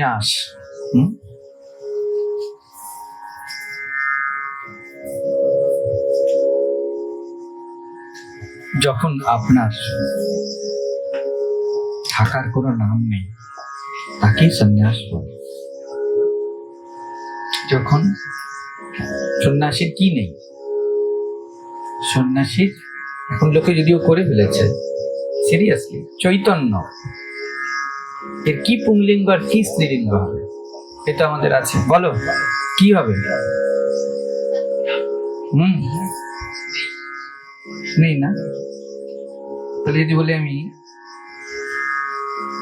সন্ন্যাস? যখন আপনার থাকার কোনো নাম নেই, তাকেই সন্ন্যাস বলে। যখন সন্ন্যাসীর কি নেই? সন্ন্যাসীর এখন লোকে যদিও করে ফেলেছে সিরিয়াসলি চৈতন্য। এর কি পুংলিঙ্গ আর কি স্ত্রীলিঙ্গ? হবে এটা আমাদের আছে। বলো, কি হবে? হুম। নেই না? তাহলে যদি বলি আমি,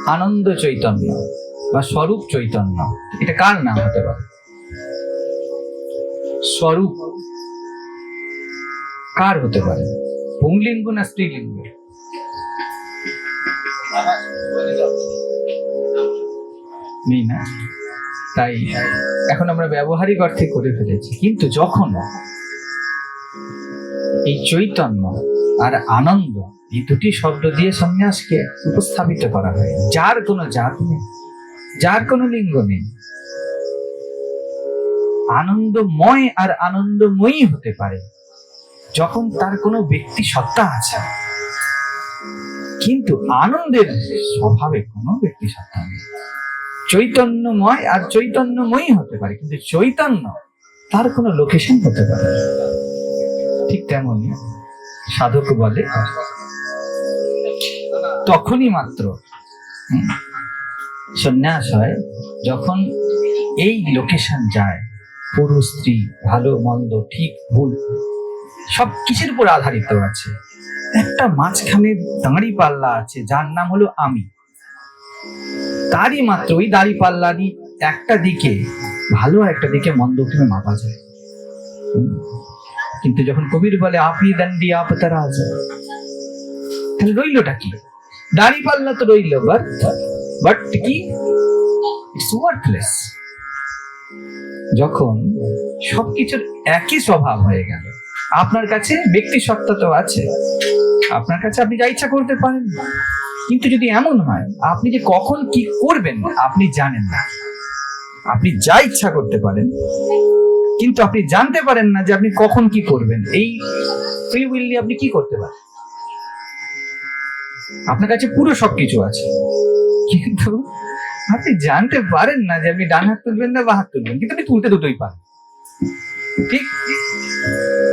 আনন্দ চৈতন্য বা স্বরূপ চৈতন্য। এটা কার নাম হতে পারে? স্বরূপ। কার হতে পারে? পুংলিঙ্গ না স্ত্রীলিঙ্গ? নেই না। তাই, এখন আমরা ব্যবহারিক অর্থে করে ফেলেছি। কিন্তু যখন এই চৈতন্য আর আনন্দ এই দুটি শব্দ দিয়ে সন্ন্যাসকে উপস্থাপিত করা হয়, যার কোনো জাত নেই, যার কোনো লিঙ্গ নেই, আনন্দময় আর আনন্দময়ী হতে পারে, যখন তার কোনো ব্যক্তি সত্তা আছে। কিন্তু আনন্দের স্বভাবে কোনো ব্যক্তি সত্তা নেই। চৈতন্যময় আর চৈতন্যময়ী হতে পারে, কিন্তু চৈতন্য তার কোনো লোকেশন হতে পারে। ঠিক তেমনই সাধক বলে। তখনই মাত্র সন্ন্যাস হয়, যখন এই লোকেশন যায়, পুরুষ, স্ত্রী, ভালো, মন্দ, ঠিক, ভুল, সব কিছুর উপর আধারিত আছে? একটা মাঝখানে দাঁড়ি পাল্লা আছে, যার নাম হলো আমি। তারই মাত্র ওই দাড়ি পাল্লারই একটা দিকে ভালো একটা দিকে মন্দ কীভাবে মাপা যায়। কিন্তু যখন কবির বলে, আপনি দান্ডি আপ তারা তাহলে রইলটা কি? দাড়ি পাল্লা তো রইল বাট বাট কি? ইটস ওয়ার্থলেস যখন সবকিছুর একই স্বভাব হয়ে গেল, আপনার কাছে ব্যক্তি সত্তা তো আছে। আপনার কাছে আপনি যা ইচ্ছা করতে পারেন। কিন্তু যদি এমন হয়, আপনি যে কখন কি করবেন, আপনি জানেন না। আপনি যা ইচ্ছা করতে পারেন, কিন্তু আপনি জানতে পারেন না যে আপনি কখন কি করবেন। এই ফ্রি উইল নিয়ে আপনি কি করতে পারেন? আপনার কাছে পুরো সবকিছু আছে। কিন্তু আপনি জানতে পারেন না যে আপনি ডান হাত তুলবেন না বা হাত তুলবেন, কিন্তু আপনি তুলতে দুটোই পারেন। ঠিক?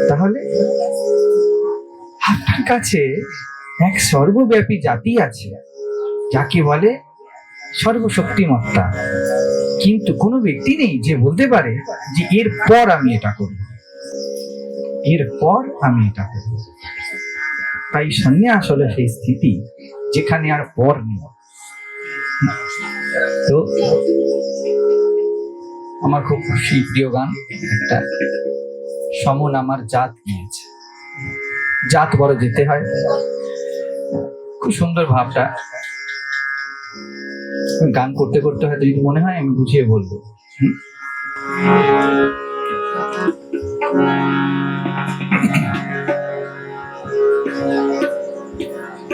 তাহলে আপনার কাছে এক সর্বব্যাপী জাতি আছে, যাকে বলে সর্বশক্তিমত্তা। কিন্তু কোনো ব্যক্তি নেই যে বলতে পারে যে এর পর আমি এটা করব। এর পর আমি এটা করব। তাই সন্ন্যাস হলো সেই স্থিতি যেখানে আর পর নেই। তো আমার খুব খুশি, প্রিয় গান, একটা সমন আমার জাত নিয়েছে। জাত বড় যেতে হয়। খুব সুন্দর ভাবটা। গান করতে করতে হয়তো যদি মনে হয় আমি বুঝিয়ে বলব।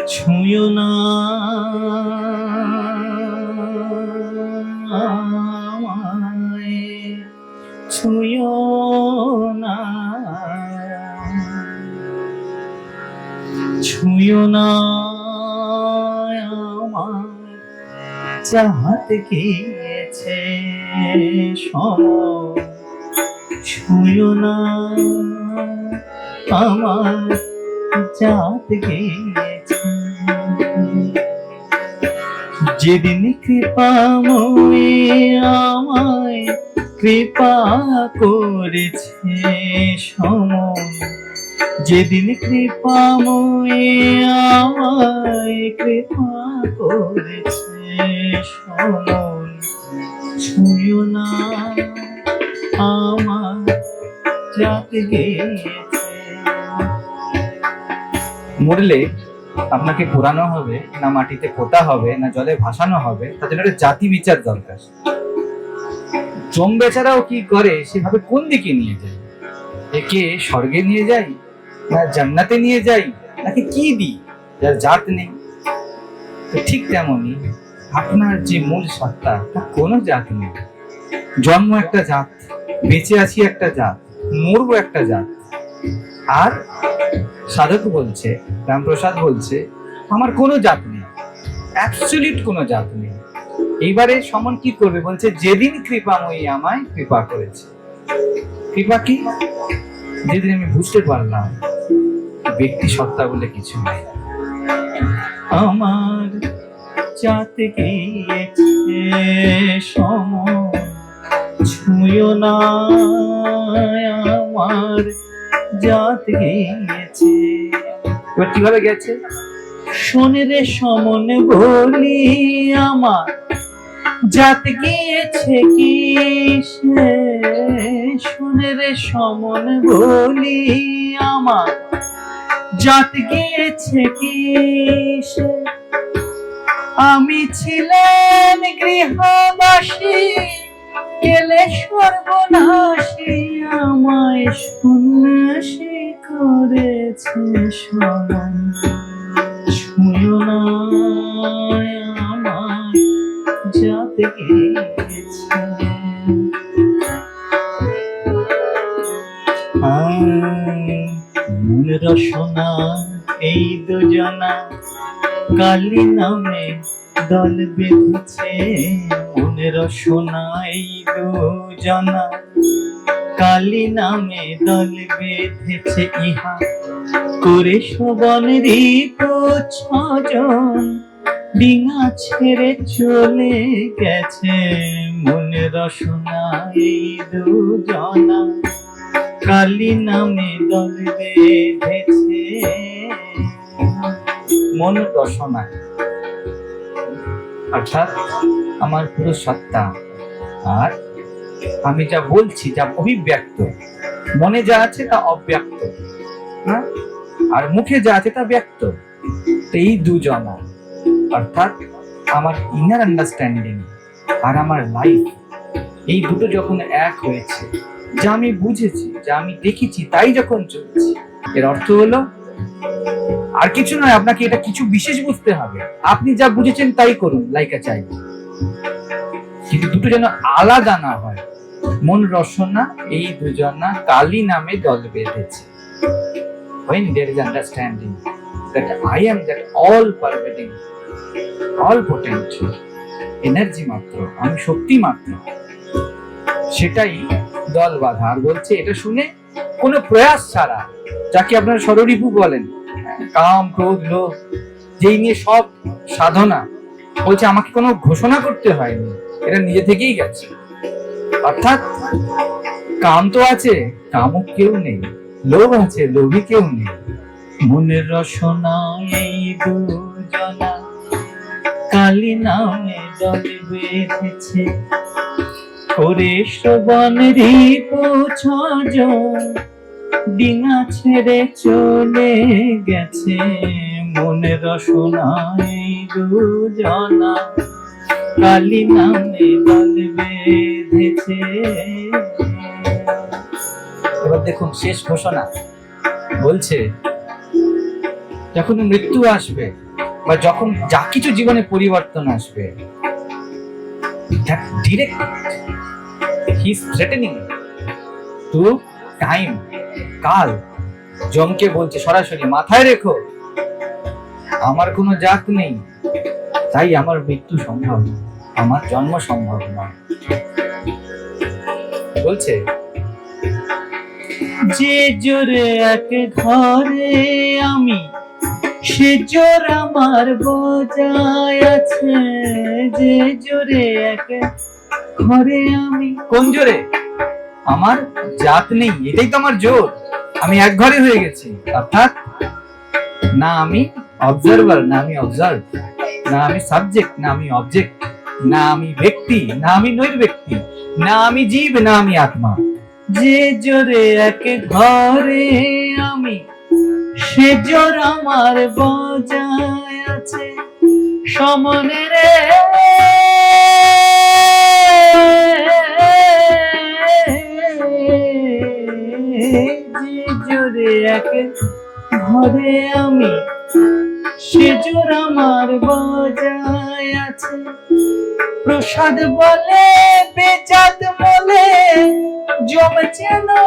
ছুঁয় না। চাহাতে গিয়েছে সম ছুঁয়ো না। আমার চাঁদ গিয়েছে। যেদিন কৃপা কৃপাময় আমায় কৃপা করেছে সমন যেদিন কৃপাময় আমায় কৃপা করেছে ছুঁয় না আমার জাত মরলে আপনাকে পোড়ানো হবে, না মাটিতে পোতা হবে, না জলে ভাসানো হবে তাদের একটা জাতি বিচার দরকার। জম বেচারাও কি করে, সেভাবে কোন দিকে নিয়ে যায় একে স্বর্গে নিয়ে যাই, না জান্নাতে নিয়ে যাই, নাকি কি দিই, যার জাত নেই? ঠিক তেমনই আপনার যে মূল সত্তা, তা কোনো জাত নেই। জন্ম একটা জাত, বেঁচে আছি একটা জাত, মরবো একটা জাত। আর সাধক বলছে, রামপ্রসাদ বলছে, আমার কোনো জাত নেই অ্যাবসলিউট কোনো জাত নেই। এইবারে সমন কি করবে? বলছে, যেদিন কৃপাময়ী আমায় কৃপা করেছে। কৃপা কি? যেদিন আমি বুঝতে পারলাম, ব্যক্তি সত্তা বলে কিছু নেই। আমার জাত গিয়েছে সম ছুঁয় না আমার জাত গিয়েছে। কীভাবে গেছে শোনে রে সমন, বলি আমার জাত গিয়েছে কি শোনে রে সমন, বলি আমার জাত গিয়েছে কি সে? আমি ছিলেন গৃহবাসী, গেলে সর্বনাশী, আমায় সন্ন্যাসী করেছে স্মরণ। ছুঁয় না আমার যাতে গেছে। রসনা এই দুজনা। কালী নামে দল বেঁধেছে মনে রসনা এই দুজনা কালী নামে দল বেঁধেছে ইহা, করে শোভন ঋতু ছজন। ডিঙা ছেড়ে চলে গেছে মনে রসনা এই দুজনা কালী নামে দল বেঁধেছে মন রসনা। অর্থাৎ আমার পুরো সত্তা। আর আমি যা বলছি যা অভিব্যক্ত, মনে যা আছে তা অব্যক্ত। হ্যাঁ? আর মুখে যা আছে তা ব্যক্ত। এই দুজনা। অর্থাৎ আমার ইনার আন্ডারস্ট্যান্ডিং আর আমার লাইফ এই দুটো যখন এক হয়েছে, যা আমি বুঝেছি, যা আমি দেখেছি, তাই যখন চলছে। এর অর্থ হলো আর কিছু নয় আপনাকে এটা কিছু বিশেষ বুঝতে হবে। আপনি যা বুঝেছেন তাই করুন লাইকা চাই। কিন্তু দুটো যেন আলাদা না হয়। মন রসনা এই দুজনা কালী নামে দল বেঁধেছে। When there is understanding that I am that all pervading, all potent energy মাত্র আমি শক্তি মাত্র সেটাই দল বাঁধা। আর বলছে এটা শুনে কোনো প্রয়াস ছাড়া যাকে আপনারা ষড়রিপু বলেন কাম, ক্রোধ, লোভ, যেই নিয়ে সব সাধনা, বলছে আমাকে কোনো ঘোষণা করতে হয়নি। এটা নিজে থেকেই গেছে। অর্থাৎ কাম তো আছে কামক কেউ নেই, লোভ আছে, লোভী কেউ নেই। মনের রসনা এই দুজনা, কালী নামে দল বেঁধেছে। করে শ্রবণ রিপু ছজন ডিঙা ছেড়ে চলে গেছে দুজনা। কালী নামে দল বেঁধেছে। এবার দেখুন শেষ ঘোষণা। বলছে যখন মৃত্যু আসবে বা যখন যা কিছু জীবনে পরিবর্তন আসবে ডিরেক্ট হি থ্রেটেনিং টু টাইম কাল জমকে বলছে সরাসরি মাথায় রেখো। আমার কোনো জাত নেই তাই আমার মৃত্যু সম্ভব আমার জন্ম সম্ভব নয় বলছে যে জোরে এক ঘরে আমি সে জোর আমার বোঝায় আছে। যে জোরে এক ঘরে আমি কোন জোরে? আমার জাত নেই, এটাই তো আমার জোর। আমি এক ঘরে হয়ে গেছি। অর্থাৎ না আমি অবজারভার না আমি অবজার্ভ না আমি সাবজেক্ট না আমি অবজেক্ট না আমি ব্যক্তি, না আমি নৈর ব্যক্তি না আমি জীব, না আমি আত্মা। যে জোরে এক ঘরে আমি, সে জোর আমার বজায় আছে। সমনে রে এক ঘরে আমি। সেজোর আমার বজায় আছে। প্রসাদ বলে বেচাত বলে জমছে না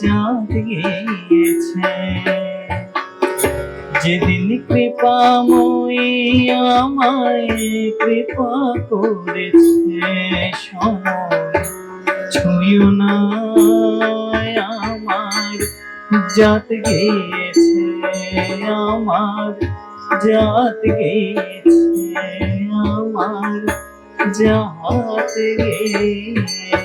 যাত গিয়েছে যেদিন কৃপাময়ী আমায় কৃপা করেছে, সময় না আমার জাত গিয়েছে, আমার জাত গিয়েছে, আমার জাত গিয়েছে।